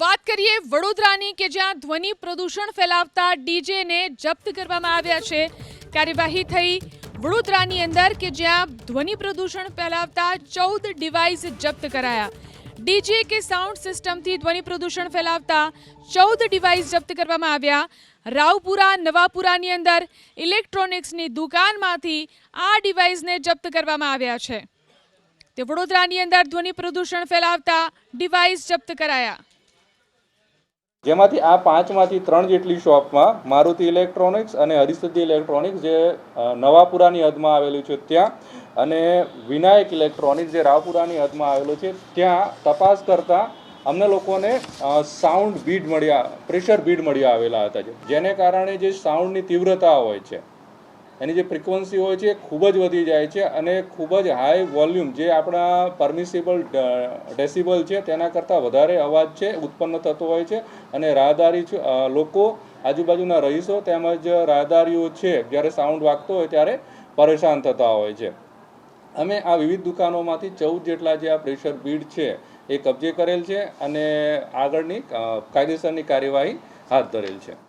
વાત કરીએ વડોદરાની કે જ્યાં ધ્વનિ પ્રદૂષણ ફેલાવતા ડીજેને જપ્ત કરવામાં આવ્યા છે. કાર્યવાહી થઈ વડોદરાની અંદર કે જ્યાં ધ્વનિ પ્રદૂષણ ફેલાવતા ચૌદ ડિવાઇસ જપ્ત કરાયા. ડીજે કે સાઉન્ડ સિસ્ટમથી ધ્વનિ પ્રદૂષણ ફેલાવતા ચૌદ ડિવાઇસ જપ્ત કરવામાં આવ્યા. રાવપુરા, નવાપુરાની અંદર ઇલેક્ટ્રોનિક્સની દુકાનમાંથી આ ડિવાઇસને જપ્ત કરવામાં આવ્યા છે. તે વડોદરાની અંદર ધ્વનિ પ્રદૂષણ ફેલાવતા ડિવાઇસ જપ્ત કરાયા. જેમાંથી આ પાંચમાંથી ત્રણ જેટલી શોપમાં મારુતિ ઇલેક્ટ્રોનિક્સ અને હરિસિદ્ધિ ઇલેક્ટ્રોનિક્સ જે નવાપુરાની હદમાં આવેલું છે ત્યાં અને વિનાયક ઇલેક્ટ્રોનિક્સ જે રાવપુરાની હદમાં આવેલું છે, ત્યાં તપાસ કરતાં અમને લોકોને સાઉન્ડ બીડ મળ્યા, પ્રેશર બીડ મળ્યા આવેલા હતા. જેને કારણે જે સાઉન્ડની તીવ્રતા હોય છે. એની જે ફ્રિકવન્સી હોય છે એ ખૂબ જ વધી જાય છે અને ખૂબ જ હાઈ વોલ્યુમ જે આપણા પરમિસિબલ ડેસિબલ છે તેના કરતાં વધારે અવાજ છે, ઉત્પન્ન થતો હોય છે અને રાહદારી લોકો આજુબાજુના રહીશો તેમજ રાહદારીઓ છે જ્યારે સાઉન્ડ વાગતો હોય ત્યારે પરેશાન થતા હોય છે. અમે આ વિવિધ દુકાનોમાંથી ચૌદ જેટલા જે આ પ્રેશર બીડ છે એ કબજે કરેલ છે અને આગળની કાયદેસરની કાર્યવાહી હાથ ધરેલ છે.